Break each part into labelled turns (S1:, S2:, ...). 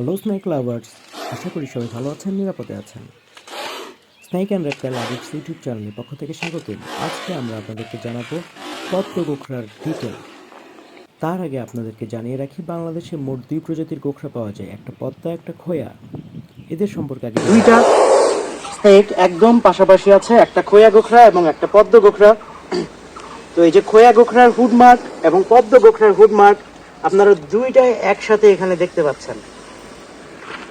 S1: Hello snake lovers আশা করি সবাই ভালো আছেন, নিরাপদে আছেন। Snake and reptile addicts YouTube চ্যানেলের পক্ষ থেকে স্বাগত। আজকে আমরা আপনাদেরকে জানাব পদ্ম গোখরার ডিটেল তার আগে আপনাদেরকে জানিয়ে রাখি, বাংলাদেশে মোট দুই প্রজাতির গোখরা পাওয়া যায়, একটা পদ্মা, একটা খোয়া। এদের সম্পর্কে আগে
S2: দুইটা স্নেক একদম পাশাপাশি আছে, একটা খোয়া গোখরা এবং একটা পদ্ম গোখরা। তো এই যে খোয়া গোখরার হুড মার্ক এবং পদ্ম গোখরার হুড মার্ক আপনারা দুইটাই একসাথে এখানে দেখতে পাচ্ছেন।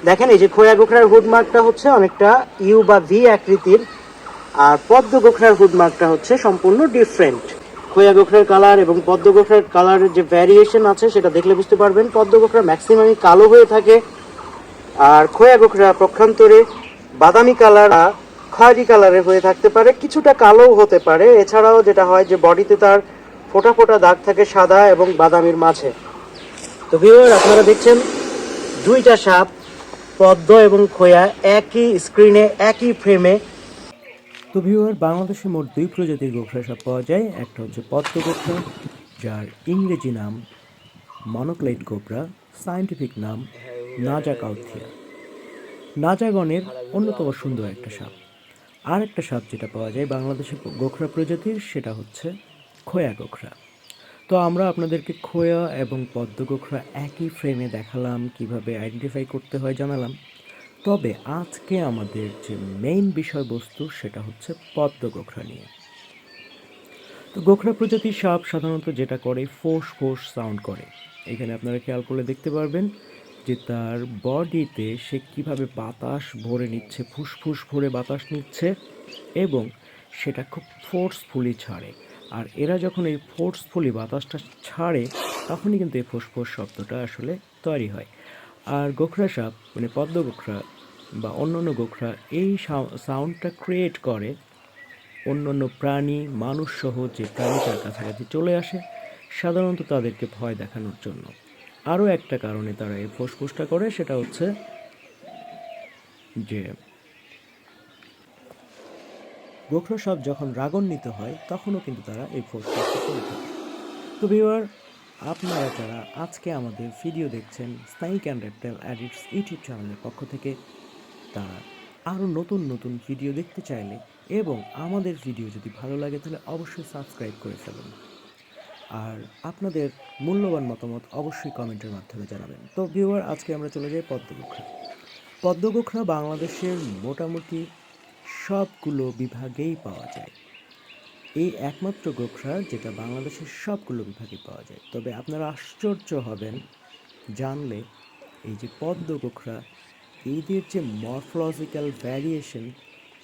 S2: দেখেন, এই যে খোয়া গোখরার হুড মার্কটা হচ্ছে অনেকটা ইউ বা ভি আকৃতির, আর পদ্ম গোখরার হুড মার্কটা হচ্ছে সম্পূর্ণ ডিফারেন্ট খোয়া গোখরার কালার এবং পদ্ম গোখরার কালারের যে ভ্যারিয়েশন আছে, সেটা দেখলে বুঝতে পারবেন। পদ্ম গোখরা ম্যাক্সিমামই কালো হয়ে থাকে, আর খোয়া গোখরা পক্ষান্তরে বাদামি কালার খয়েরি কালারের হয়ে থাকতে পারে। কিছুটা কালোও হতে পারে। এছাড়াও যেটা হয় যে বডিতে তার ফোটা ফোটা দাগ থাকে সাদা এবং বাদামির মাঝে। তো ভিউয়ার আপনারা দেখছেন দুইটা সাপ পদ্ম এবং খোয়া একই স্ক্রিনে, একই ফ্রেমে।
S1: তো ভিউয়ার, বাংলাদেশে মোট দুই প্রজাতির গোখরা সাপ পাওয়া যায়। একটা হচ্ছে পদ্ম গোখরা, যার ইংরেজি নাম মনোক্লাইট কোবরা সায়েন্টিফিক নাম নাজা কাউথিয়া নাজাগণের অন্যতম সুন্দর একটা সাপ। আর একটা সাপ যেটা পাওয়া যায় বাংলাদেশে গোখরা প্রজাতির, সেটা হচ্ছে খোয়া গোখরা। তো আমরা আপনাদেরকে খোয়া এবং পদ্ম গোখরা একই ফ্রেমে দেখালাম, কীভাবে আইডেন্টিফাই করতে হয় জানালাম। তবে আজকে আমাদের যে মেইন বিষয়বস্তু সেটা হচ্ছে পদ্ম গোখরা নিয়ে। তো গোখরা প্রজাতির সাপ সাধারণত যেটা করে ফোর্স ফোর্স সাউন্ড করে। এখানে আপনারা খেয়াল করলে দেখতে পারবেন যে তার বডিতে সে কীভাবে বাতাস ভরে নিচ্ছে, ফুসফুস ভরে বাতাস নিচ্ছে এবং সেটা খুব ফোর্সফুলি ছাড়ে। আর এরা যখন এই ফোর্সফুলি বাতাসটা ছাড়ে, তখনই কিন্তু এই ফোসফোস শব্দটা আসলে তৈরি হয়। আর গোখরা সাপ মানে পদ্ম গোখরা বা অন্যান্য গোখরা, এই সাউন্ডটা ক্রিয়েট করে অন্যান্য প্রাণী মানুষ সহ যে প্রাণী তার কাছাকাছি চলে আসে, সাধারণত তাদেরকে ভয় দেখানোর জন্য। আরও একটা কারণে তারা এই ফুসফুসটা করে, সেটা হচ্ছে যে গোখরা সাপ যখন রাগান্বিত হয়, তখনও কিন্তু তারা এই ফুসফুসটা করে থাকে। তো ভিউয়ার, আপনারা যারা আজকে আমাদের ভিডিও দেখছেন snake and reptile addicts YouTube চ্যানেলের পক্ষ থেকে তারা আরও নতুন নতুন ভিডিও দেখতে চাইলে এবং আমাদের ভিডিও যদি ভালো লাগে, তাহলে অবশ্যই সাবস্ক্রাইব করে ফেলুন। আর আপনাদের মূল্যবান মতামত অবশ্যই কমেন্টের মাধ্যমে জানাবেন। তো ভিউয়ার, আজকে আমরা চলে যাই পদ্মগোখরা। পদ্মগোখরা বাংলাদেশের মোটামুটি সবগুলো বিভাগেই পাওয়া যায়। এই একমাত্র গোখরা যেটা বাংলাদেশের সবগুলো বিভাগে পাওয়া যায়। তবে আপনারা আশ্চর্য হবেন, জানলে এই যে পদ্ম গোখরা, এদের যে মরফোলজিক্যাল ভ্যারিয়েশন,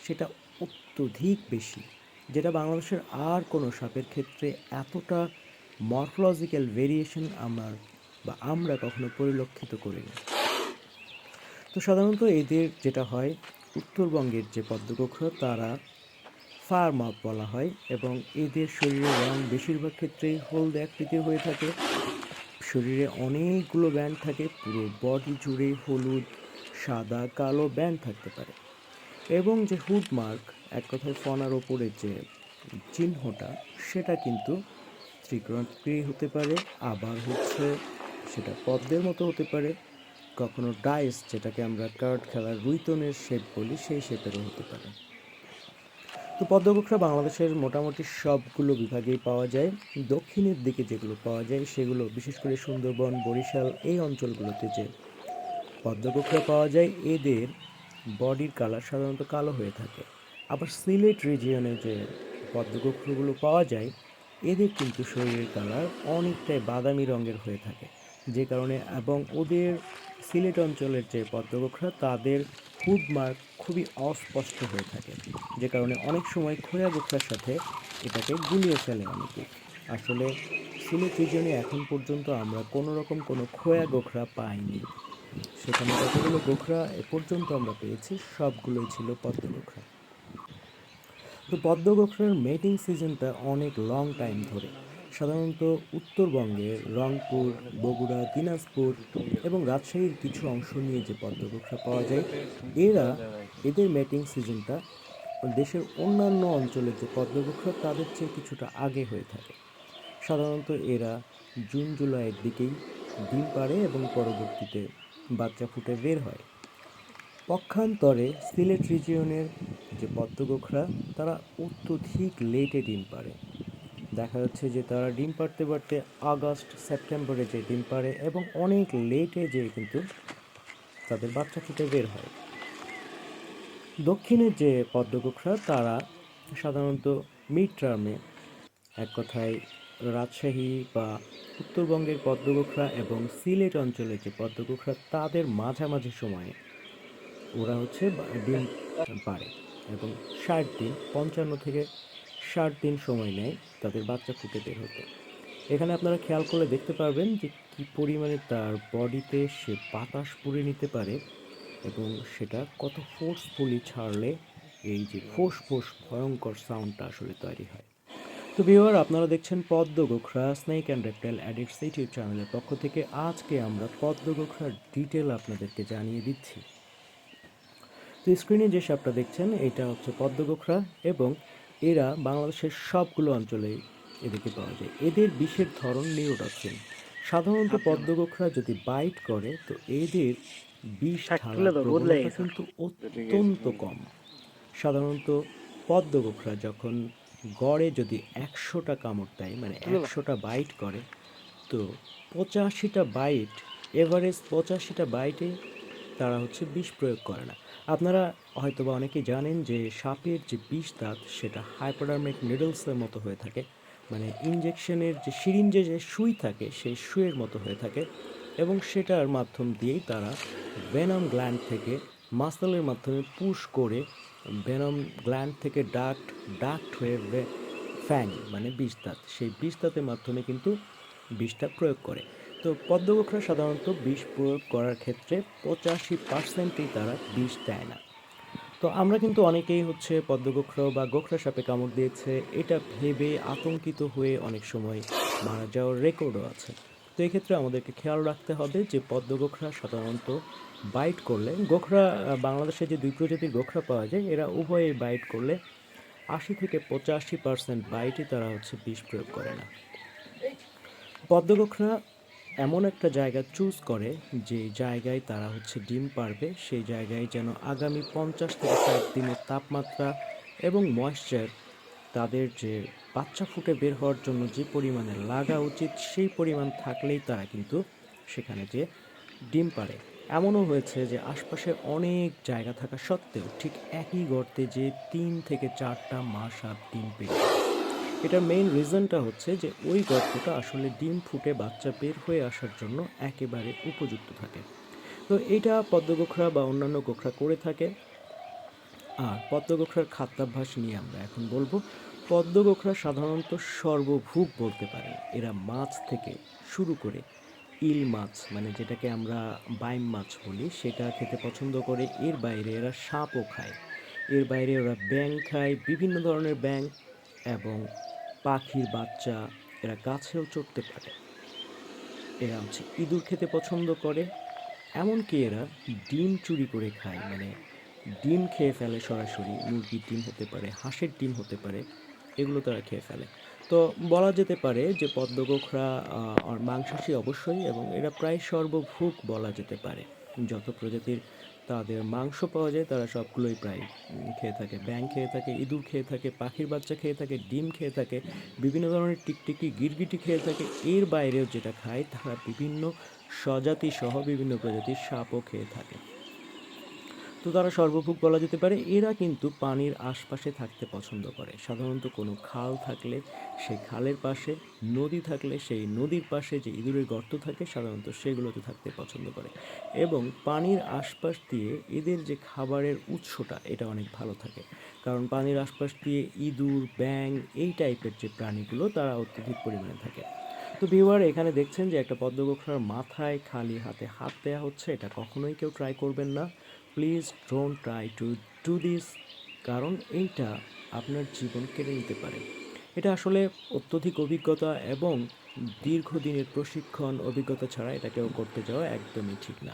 S1: সেটা অত্যধিক বেশি, যেটা বাংলাদেশের আর কোনো সাপের ক্ষেত্রে এতটা মরফোলজিক্যাল ভেরিয়েশন আমার বা আমরা কখনো পরিলক্ষিত করিনি। তো সাধারণত এদের যেটা হয় উত্তরবঙ্গের যে পদ্মকক্ষ, তারা ফার মাউথ বলা হয় এবং এদের শরীরের রং বেশিরভাগ ক্ষেত্রেই হলদে আকৃতির হয়ে থাকে। শরীরে অনেকগুলো ব্যান্ড থাকে, পুরো বডি জুড়ে হলুদ, সাদা, কালো ব্যান্ড থাকতে পারে। এবং যে হুড মার্ক, এক কথায় ফনার ওপরে যে চিহ্নটা, সেটা কিন্তু ত্রিকোণাকৃতি হতে পারে, আবার হচ্ছে সেটা পদ্মের মতো হতে পারে। কখনো ডাইস যেটাকে আমরা কার্ড খেলার রুইতনের শেপ বলি, সেই শেপেরও হতে পারে। তো পদ্মগোখরা বাংলাদেশের মোটামুটি সবগুলো বিভাগেই পাওয়া যায়। দক্ষিণের দিকে যেগুলো পাওয়া যায়, সেগুলো বিশেষ করে সুন্দরবন, বরিশাল, এই অঞ্চলগুলোতে যে পদ্মগোখরা পাওয়া যায়, এদের বডির কালার সাধারণত কালো হয়ে থাকে। আবার সিলেট রিজিয়নে যে পদ্মগোখরগুলো পাওয়া যায়, এদের কিন্তু শরীরের কালার অনেকটাই বাদামি রঙের হয়ে থাকে। যে কারণে এবং ওদের সিলেট অঞ্চলের যে পদ্মগোখরা তাদের হুড মার্ক খুবই অস্পষ্ট হয়ে থাকে। যে কারণে অনেক সময় খোয়া গোখরার সাথে এটাকে গুলিয়ে ফেলে অনেকে। আসলে সিলেট রিজনে এখন পর্যন্ত আমরা কোনো রকম কোনো খোয়া গোখরা পাইনি। সেখানে যতগুলো গোখরা এ পর্যন্ত আমরা পেয়েছি, সবগুলোই ছিল পদ্ম গোখরা তো পদ্ম গোখরার মেটিং সিজনটা অনেক লং টাইম ধরে। সাধারণত উত্তরবঙ্গের রংপুর, বগুড়া, দিনাজপুর এবং রাজশাহীর কিছু অংশ নিয়ে যে পদ্ম পাওয়া যায়, এরা এদের ম্যাটিং সিজনটা দেশের অন্যান্য অঞ্চলের যে পদ্ম তাদের চেয়ে কিছুটা আগে হয়ে থাকে। সাধারণত এরা জুন, জুলাইয়ের দিকেই ডিম পাড়ে এবং পরবর্তীতে বাচ্চা ফুটে বের হয়। পক্ষান্তরে সিলেট রিজিয়নের যে পদ্মগোখরা তারা অত্যধিক লেটে ডিম পাড়ে। দেখা যাচ্ছে যে তারা ডিম পাড়তে পারতে আগস্ট, সেপ্টেম্বরে যে ডিম পাড়ে এবং অনেক লেটে যে কিন্তু তাদের বাচ্চা ফুটে বের হয়। দক্ষিণের যে পদ্মগোখরা, তারা সাধারণত মিড টার্মে এক কথায় রাজশাহী বা উত্তরবঙ্গের পদ্মগোখরা এবং সিলেট অঞ্চলের যে পদ্মগোখরা, তাদের মাঝামাঝি সময়ে ওরা হচ্ছে ডিম পারে এবং ষাট দিন, পঞ্চান্ন থেকে ষাট দিন সময় নেয় তাদের বাচ্চা ফুটে বের হতে। এখানে আপনারা খেয়াল করলে দেখতে পারবেন যে কী পরিমাণে তার বডিতে সে বাতাস পুড়ে নিতে পারে এবং সেটা কত ফোর্সফুলি ছাড়লে এই যে ফোঁস ফোঁস ভয়ঙ্কর সাউন্ডটা আসলে তৈরি হয়। তো ভিউয়ার আপনারা দেখছেন পদ্ম গোখরা snake and reptile addicts YouTube চ্যানেলের পক্ষ থেকে আজকে আমরা পদ্ম গোখরার ডিটেল আপনাদেরকে জানিয়ে দিচ্ছি। তো স্ক্রিনে যে সাপটা দেখছেন, এটা হচ্ছে পদ্ম গোখরা এবং এরা বাংলাদেশের সবগুলো অঞ্চলেই এদেরকে পাওয়া যায়। এদের বিষের ধরন নিউরোটক্সিন সাধারণত পদ্ম গোখরা যদি বাইট করে তো এদের বিষ প্রবণতা কিন্তু অত্যন্ত কম। সাধারণত পদ্ম গোখরা যখন গড়ে যদি একশোটা কামড় দেয় মানে একশোটা বাইট করে তো পঁচাশিটা বাইট এভারেজ পঁচাশিটা বাইটে তারা হচ্ছে বিষ প্রয়োগ করে না। আপনারা হয়তোবা অনেকেই জানেন যে সাপের যে বিষ দাঁত, সেটা হাইপোডার্মিক নিডলসের মতো হয়ে থাকে। মানে ইনজেকশনের যে সিরিঞ্জে যে সুই থাকে, সেই সুইয়ের মতো হয়ে থাকে এবং সেটার মাধ্যম দিয়েই তারা ভেনম গ্ল্যান্ড থেকে মাসেলের মাধ্যমে পুশ করে ভেনম গ্ল্যান্ড থেকে ডাক্ট ডাক্ট হয়ে বে- ফ্যাং মানে বিষ দাঁত। সেই বিষ দাঁতের মাধ্যমে কিন্তু বিষটা প্রয়োগ করে। তো পদ্মগোখরা সাধারণত বিষ প্রয়োগ করার ক্ষেত্রে পঁচাশি পার্সেন্টই তারা বিষ দেয় না। তো আমরা কিন্তু অনেকেই হচ্ছে পদ্মগোখরা বা গোখরা সাপে কামড় দিয়েছে, এটা ভেবে আতঙ্কিত হয়ে অনেক সময় মারা যাওয়ার রেকর্ডও আছে। তো এক্ষেত্রে আমাদেরকে খেয়াল রাখতে হবে যে পদ্মগোখরা সাধারণত বাইট করলে, গোখরা বাংলাদেশে যে দুই প্রজাতির গোখরা পাওয়া যায়, এরা উভয়ে বাইট করলে আশি থেকে পঁচাশি পার্সেন্ট বাইটে তারা হচ্ছে বিষ প্রয়োগ করে না। পদ্মগোখরা এমন একটা জায়গা চুজ করে যে জায়গায় তারা হচ্ছে ডিম পারবে, সেই জায়গায় যেন আগামী পঞ্চাশ থেকে ষাট দিনের তাপমাত্রা এবং ময়েশ্চার তাদের যে বাচ্চা ফুটে বের হওয়ার জন্য যে পরিমাণে লাগা উচিত, সেই পরিমাণ থাকলেই তারা কিন্তু সেখানে যে ডিম পারে। এমনও হয়েছে যে আশপাশে অনেক জায়গা থাকা সত্ত্বেও ঠিক একই গর্তে যে তিন থেকে চারটা মা সাপ ডিম পেয়ে এটার মেইন রিজনটা হচ্ছে যে ওই গর্তটা আসলে ডিম ফুটে বাচ্চা বের হয়ে আসার জন্য একেবারে উপযুক্ত থাকে। তো এটা পদ্মগোখরা বা অন্যান্য গোখরা করে থাকে। আর পদ্মগোখরার খাদ্যাভ্যাস নিয়ে আমরা এখন বলব। পদ্মগোখরা সাধারণত সর্বভূক বলতে পারে এরা মাছ থেকে শুরু করে ইল মাছ মানে যেটাকে আমরা বাইম মাছ বলি, সেটা খেতে পছন্দ করে। এর বাইরে এরা সাপও খায়। এর বাইরে ওরা ব্যাং খায়, বিভিন্ন ধরনের ব্যাং এবং পাখির বাচ্চা এরা গাছেও চড়তে পারে। এরা হচ্ছে ইঁদুর খেতে পছন্দ করে, এমনকি এরা ডিম চুরি করে খায়। মানে ডিম খেয়ে ফেলে সরাসরি, মুরগির ডিম হতে পারে, হাঁসের ডিম হতে পারে, এগুলো তারা খেয়ে ফেলে। তো বলা যেতে পারে যে পদ্মগোখরা মাংসাশী অবশ্যই, এবং এরা প্রায় সর্বভূক বলা যেতে পারে। যত প্রজাতির তাদের মাংস পাওয়া যায়, তারা সবগুলোই প্রায় খেয়ে থাকে ব্যাং খেয়ে থাকে, ইঁদুর খেয়ে থাকে, পাখির বাচ্চা খেয়ে থাকে, ডিম খেয়ে থাকে, বিভিন্ন ধরনের টিকটিকি, গিরগিটি খেয়ে থাকে। এর বাইরেও যেটা খায়, তারা বিভিন্ন স্বজাতি সহ বিভিন্ন প্রজাতির সাপও খেয়ে থাকে। তো তারা সর্বভূক বলা যেতে পারে। এরা কিন্তু পানির আশপাশে থাকতে পছন্দ করে। সাধারণত কোনো খাল থাকলে সেই খালের পাশে, নদী থাকলে সেই নদীর পাশে যে ইঁদুরের গর্ত থাকে, সাধারণত সেগুলোতে থাকতে পছন্দ করে। এবং পানির আশপাশ দিয়ে এদের যে খাবারের উৎসটা, এটা অনেক ভালো থাকে। কারণ পানির আশপাশ দিয়ে ইঁদুর ব্যাং এই টাইপের যে প্রাণীগুলো, তারা অত্যধিক পরিমাণে থাকে। তো ভিউয়ার এখানে দেখছেন যে একটা পদ্মগোখরার মাথায় খালি হাতে হাত দেওয়া হচ্ছে, এটা কখনোই কেউ ট্রাই করবেন না। Please don't try to do this কারণ এইটা আপনার জীবন কেড়ে নিতে পারে। এটা আসলে অত্যধিক অভিজ্ঞতা এবং দীর্ঘদিনের প্রশিক্ষণ, অভিজ্ঞতা ছাড়া এটা কেউ করতে যাওয়া একদমই ঠিক না।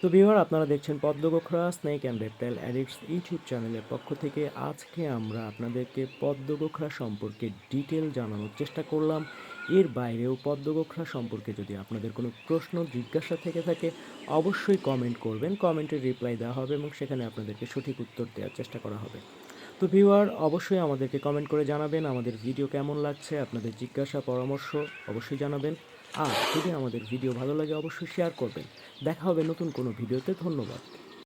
S1: তো ভিউয়ার আপনারা দেখছেন পদ্মগোখরা snake and reptile addicts YouTube চ্যানেলের পক্ষ থেকে আজকে আমরা আপনাদেরকে পদ্মগোখরা সম্পর্কে ডিটেল জানানোর চেষ্টা করলাম। এর বাইরেও পদ্মগোখরা সম্পর্কে যদি আপনাদের কোনো প্রশ্ন, জিজ্ঞাসা থেকে থাকে, অবশ্যই কমেন্ট করবেন। কমেন্টের রিপ্লাই দেওয়া হবে এবং সেখানে আপনাদেরকে সঠিক উত্তর দেওয়ার চেষ্টা করা হবে। তো ভিউয়ার অবশ্যই আমাদেরকে কমেন্ট করে জানাবেন আমাদের ভিডিও কেমন লাগছে, আপনাদের জিজ্ঞাসা, পরামর্শ অবশ্যই জানাবেন। আর যদি আমাদের ভিডিও ভালো লাগে, অবশ্যই শেয়ার করবেন। দেখা হবে নতুন কোনো ভিডিওতে ধন্যবাদ।